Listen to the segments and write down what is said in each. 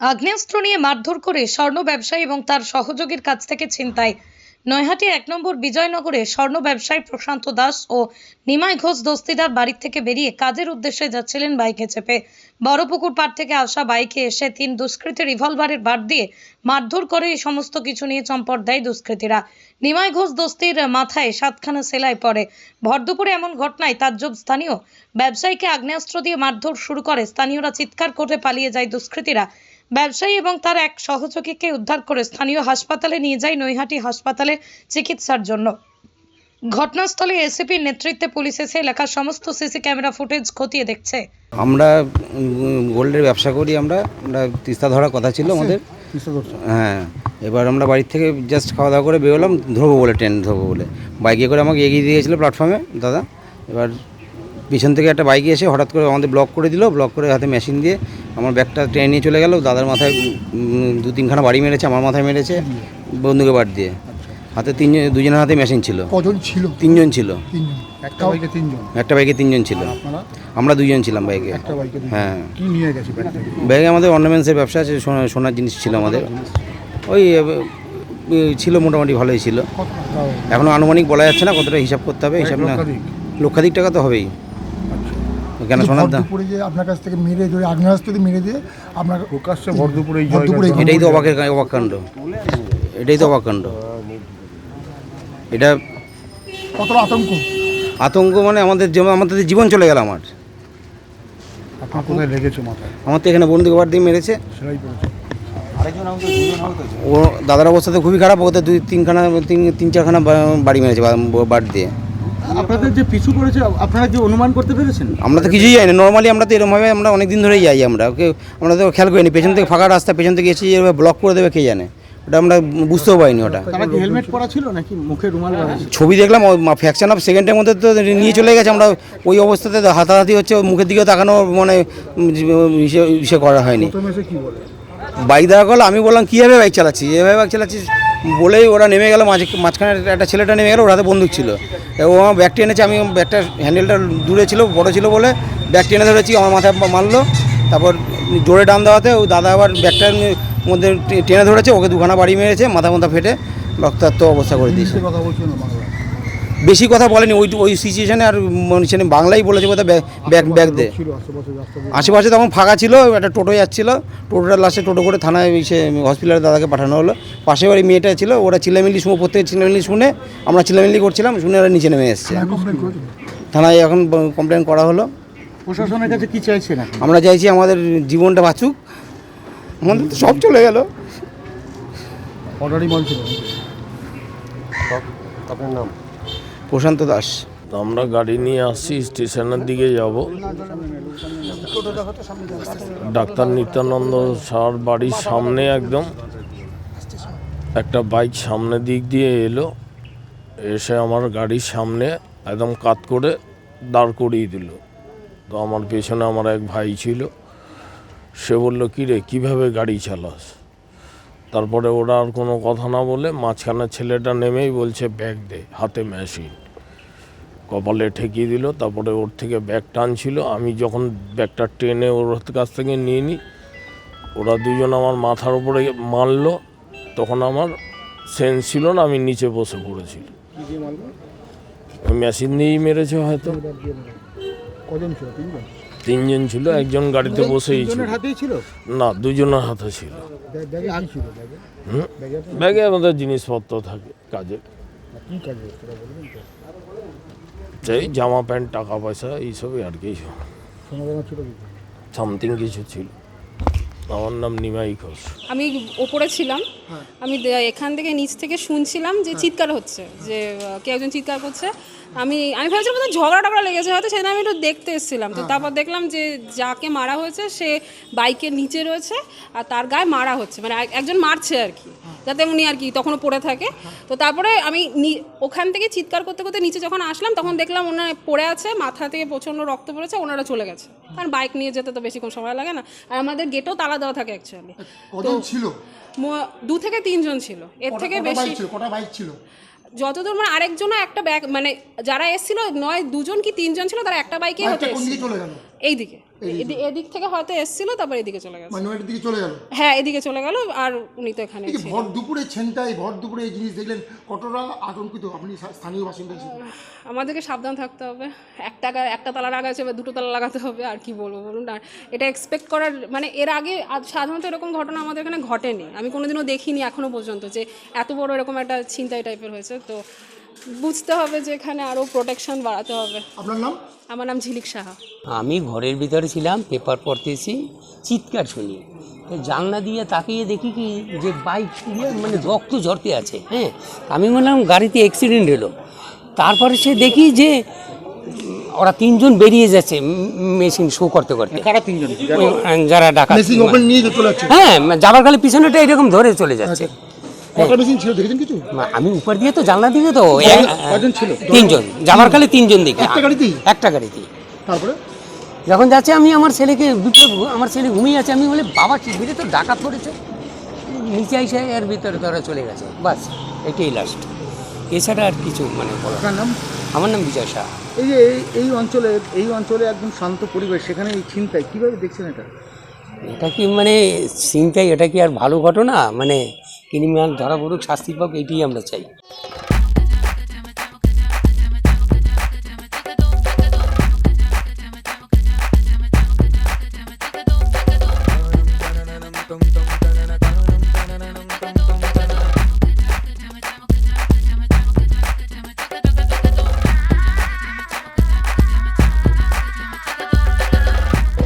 আগ্নেয়াস্ত্র নিয়ে মারধর করে স্বর্ণ ব্যবসায়ী এবং তার সহযোগীর কাছ থেকে ছিনতাই। নৈহাটি এক নম্বর বিজয়নগরে স্বর্ণ ব্যবসায়ী প্রশান্ত দাস ও নিমাই ঘোষ দস্তিদার বাড়ির থেকে বেরিয়ে কাজের উদ্দেশ্যে যাচ্ছিলেন বাইকে চেপে। বড়পুকুর পাড় থেকে আসা বাইকে এসে তিন দুষ্কৃতী রিভলভারের বার দিয়ে মারধর করে এই সমস্ত কিছু নিয়ে চম্পট দেয় দুষ্কৃতীরা। নিমাই ঘোষ দস্তির মাথায় সাতখানা সেলাই পড়ে। ভরদুপুরে এমন ঘটনায় তাজ্জব স্থানীয় ব্যবসায়ীকে আগ্নেয়াস্ত্র দিয়ে মারধর শুরু করে। স্থানীয়রা চিৎকার করে পালিয়ে যায় দুষ্কৃতীরা। ব্যবসায়ী এবং তার এক সহযোগীকে উদ্ধার করে স্থানীয় হাসপাতালে নিয়ে যায় নৈহাটি হাসপাতালে চিকিৎসার জন্য। ঘটনাস্থলে এসিপির নেতৃত্বে পুলিশ এসে এলাকার সমস্ত সিসি ক্যামেরা ফুটেজ খতিয়ে দেখছে। আমরা গোল্ডের ব্যবসা করি আমরা। আমরা তিস্তা ধরার কথা ছিল আমাদের। হ্যাঁ এবার আমরা বাড়ির থেকে জাস্ট খাওয়া দাওয়া করে বেরোলাম ধরবো বলে ট্রেন ধরবো বলে। বাইকে করে আমাকে এগিয়ে দিয়েছিল প্ল্যাটফর্মে দাদা। এবার পিছন থেকে একটা বাইকে এসে হঠাৎ করে আমাদের ব্লক করে দিল ব্লক করে হাতে মেশিন দিয়ে আমার ব্যাগটা ট্রেন নিয়ে চলে গেল দাদার মাথায় দু তিনখানা বাড়ি মেরেছে আমার মাথায় মেরেছে বন্ধুকে বাড়ি দিয়ে। হাতে তিনজন দুজনের হাতে মেশিন ছিল। কজন ছিল? তিনজন ছিল। একটা বাইকে তিনজন? একটা বাইকে তিনজন ছিল। আমরা দুজন ছিলাম বাইকে। একটা বাইকে হ্যাঁ। কি নিয়ে গেছে ব্যাগে আমাদের অর্নামেন্টসের ব্যবসা আছে সোনা- সোনার জিনিস ছিল আমাদের। ওই ছিল মোটামুটি ভালোই ছিল। এখন আনুমানিক বলা যাচ্ছে না কতটা হিসাব করতে হবে হিসাব না? লক্ষাধিক টাকা তো হবেই। কেন সোনার দাম দুপুরে যে আপনার কাছ থেকে মেরে ধরে আগ্নেয়াস্ত্র দিয়ে মেরে দিয়ে আপনার প্রকাশ্যে ভরদুপুরে এই ভরদুপুরে এটাই তো অবাকের অবাককাণ্ড। এটাই তো অবাক কাণ্ড এটা কতটা আতঙ্ক? আতঙ্ক মানে আমাদের যেমন আমাদের জীবন চলে গেল আমার। আপনার কোথায় লেগেছে মাথায়? আমার তো এখানে বন্দুক বার দিয়ে মেরেছে। সেটাই ও দাদার অবস্থা তো খুবই খারাপ ওদের দুই তিনখানা তিন তিন চারখানা বাড়ি মেরেছে বাড়ি দিয়ে। আপনাদের যে পিছু করেছে আপনারা কি অনুমান করতে পেরেছেন? আমরা তো কিছুই যাই না। নর্মালি আমরা তো এরকমভাবে আমরা অনেক দিন ধরেই যাই আমরা। ওকে আমরা তো খেয়াল করিনি। পেছন থেকে ফাঁকা রাস্তা পেছন থেকে এসে এভাবে ব্লক করে দেবে কে জানে? ওটা আমরা বুঝতেও পারিনি ওটা। হেলমেট পরা ছিল নাকি? মুখে রুমাল ছবি দেখলাম ফ্যাকশন অফ সেকেন্ডের মধ্যে তো নিয়ে চলে গেছে। আমরা ওই অবস্থাতে হাতাহাতি হচ্ছে মুখের দিকে তাকানো মানে ইসে করা হয়নি। বাইক দেখা করল আমি বললাম কীভাবে বাইক চালাচ্ছি এভাবে বাইক চালাচ্ছিস? বলেই ওরা নেমে গেল, মাঝে মাঝখানে একটা ছেলেটা নেমে গেল, ওর হাতে বন্দুক ছিল। ও আমার ব্যাগটি এনেছে, আমি ব্যাগটা হ্যান্ডেলটা দূরে ছিল, বড় ছিল বলে ব্যাগটি এনে ধরেছি, আমার মাথায় মারলো। তারপর জোরে ডান দেওয়াতে ও দাদা আবার ব্যাগটার মধ্যে টেনে ধরেছে, ওকে দুখানা বাড়ি মেরেছে, মাথা মাথা ফেটে রক্তাক্ত অবস্থা করে দিয়েছে। বেশি কথা বলেনি ওই ওই সিচুয়েশনে আর মানুষের বাংলাই বলেছে বোধহয় ব্যাগ ব্যাগ দে। আশেপাশে দিয়ে। আশেপাশে তখন ফাঁকা ছিল একটা টোটো যাচ্ছিল টোটোটা লাস্টে টোটো করে থানায় সে হসপিটালে দাদাকে পাঠানো হলো। পাশে বাড়ি মেয়েটা ছিল ওরা চিল্লামিল্লি শুনে প্রত্যেক চিল্লামিল্লি শুনে আমরা চিল্লামিল্লি করছিলাম শুনে ওরা নিচে নেমে এসছে। থানায় এখন কমপ্লেন করা হলো। প্রশাসনের কাছে কি চাইছেন আমরা চাইছি আমাদের জীবনটা বাঁচুক। আমাদের তো সব চলে গেল। অর্ডারই মাল ছিল। প্রশান্ত দাস। আমরা গাড়ি নিয়ে আসছি, স্টেশনের দিকে যাব। ডাক্তার নিত্যানন্দ স্যার বাড়ির সামনে একদম। একটা বাইক সামনে দিক দিয়ে এলো। এসে আমার গাড়ির সামনে একদম কাত করে দাঁড় করিয়ে দিল। তো আমার পেছনে আমার এক ভাই ছিল। সে বলল কী রে কীভাবে গাড়ি চালাস? তারপরে ওরা আর কোনো কথা না বলে মাঝখানে ছেলেটা নেমেই বলছে ব্যাগ দে হাতে মেশিন। কপালে ঠেকিয়ে দিল তারপরে ওর থেকে ব্যাগ টানছিল। আমি যখন ব্যাগটা টেনে ওর কাছ থেকে নিয়ে নিই ওরা দুজন আমার মাথার উপরে মারলো। তখন আমার সেন্স ছিল না আমি নিচে বসে পড়েছিল ওই মেশিন দিয়েই মেরেছে হয়তো। কজন ছিল? তিনজন? তিনজন ছিল একজন গাড়িতে বসেই ছিল। দুজনের হাতেই ছিল? না দুজনের হাতে ছিল। ব্যাগে কি আমাদের জিনিসপত্র থাকে কাজে কি সেই জামা প্যান্ট টাকা পয়সা এইসবই আর কি। কি? সামথিং কিছু ছিল। আমার নাম নিমাই ঘোষ। আমি ওপরে ছিলাম। আমি এখান থেকে নিচ থেকে শুনছিলাম যে চিৎকার হচ্ছে যে কেউ একজন চিৎকার করছে আমি আমি ভাবছিলাম বোধহয় ঝগড়া টগড়া লেগেছে হয়তো সেদিন আমি একটু দেখতে এসেছিলাম। তো তারপর দেখলাম যে যাকে মারা হয়েছে সে বাইকের নিচে রয়েছে আর তার গায়ে মারা হচ্ছে। মানে একজন মারছে আর কি যাতে উনি আর কি তখনও পড়ে থাকে। তো তারপরে আমি ওখান থেকে চিৎকার করতে করতে নিচে যখন আসলাম তখন দেখলাম ওনার পড়ে আছে মাথা থেকে প্রচণ্ড রক্ত পড়েছে ওনারা চলে গেছে। কারণ বাইক নিয়ে যেতে তো বেশিক্ষণ সময় লাগে না। আর আমাদের গেটেও তালা দেওয়া থাকে অ্যাকচুয়ালি ছিল? দু থেকে তিনজন ছিল। এর থেকে বেশি কটা বাইক ছিল? যতদূর মানে আরেকজনও একটা ব্যাগ মানে যারা এসেছিল নয় দুজন কি তিনজন ছিল তারা একটা বাইকে হতে এসেছিল। এইদিকে। এদি- এদিক থেকে হয়তো এসছিল তারপর এদিকে চলে গেছে। মানে নয়টার দিকে চলে গেল? হ্যাঁ এদিকে চলে গেল আর উনি তো এখানে এই ভর দুপুরে ছেনটাই ভর দুপুরে এই জিনিস দেখলেন কতটা আতঙ্কিত আপনি স্থানীয় বাসিন্দা হিসেবে? আমাদেরকে সাবধান থাকতে হবে। একটা একটা তালা লাগাচ্ছে বা দুটো তালা লাগাতে হবে আর কি বলব বলুন আর এটা এক্সপেক্ট করার মানে এর আগে সাধারণত এরকম ঘটনা আমাদের এখানে ঘটেনি। আমি কোনোদিনও দেখিনি এখনও পর্যন্ত যে এত বড় এরকম একটা ছিনতাই টাইপের হয়েছে। তো বুঝতে হবে যে এখানে আরও প্রোটেকশন বাড়াতে হবে। আপনার নাম? আমার নাম ঝিলিক সাহা। আমি ঘরের ভিতরে ছিলাম পেপার পড়তেছি চিৎকার শুনি। জানলা দিয়ে তাকিয়ে দেখি কি যে বাইক দিয়ে মানে রক্ত ঝরতে আছে হ্যাঁ? আমি বললাম গাড়িতে অ্যাক্সিডেন্ট হলো তারপরে সে দেখি যে ওরা তিনজন বেরিয়ে যাচ্ছে মেশিন শো করতে করতে। তিনজন? যারা ডাকা হ্যাঁ যাবার কালে পিছনেটা এরকম ধরে চলে যাচ্ছে। কটা মেশিন ছিল দেখেছেন কিছু? আমি উপর দিয়ে তো জানলা দিয়ে তো কজন ছিল? তিনজন। যাবার কালে তিনজন দেখি। একটা গাড়িতেই? একটা গাড়িতেই। তারপরে? যখন যাচ্ছে আমি আমার ছেলেকে বিপ্লব আমার ছেলে ঘুমিয়ে আছে আমি বলে বাবা ভিড়ে তো ডাকাত পড়েছে নিচে এসে এর ভিতরে ধরে চলে গেছে। বাস এটাই লাস্ট এছাড়া আর কিছু মানে বলার নাম? আমার নাম বিজয় শাহ। এই যে এই অঞ্চলে এই অঞ্চলে একদম শান্ত পরিবেশ সেখানে এই চিন্তায় কীভাবে দেখছেন এটা? এটা কি মানে চিন্তাই এটা কি আর ভালো ঘটনা? মানে ক্রিমিনাল ধরা পড়ুক শাস্তি পাক এটাই আমরা চাই।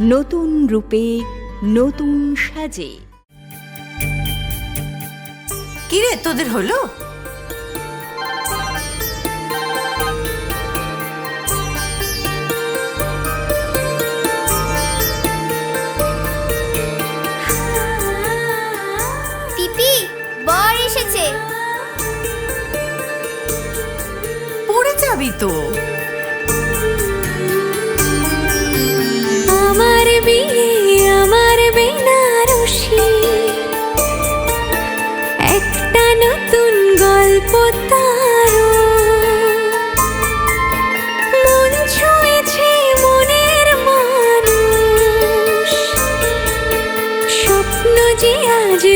নতুন রূপে নতুন সাজে। কিরে তোদের হলো? পিপি বর এসেছে। পড়ে যাবি তো।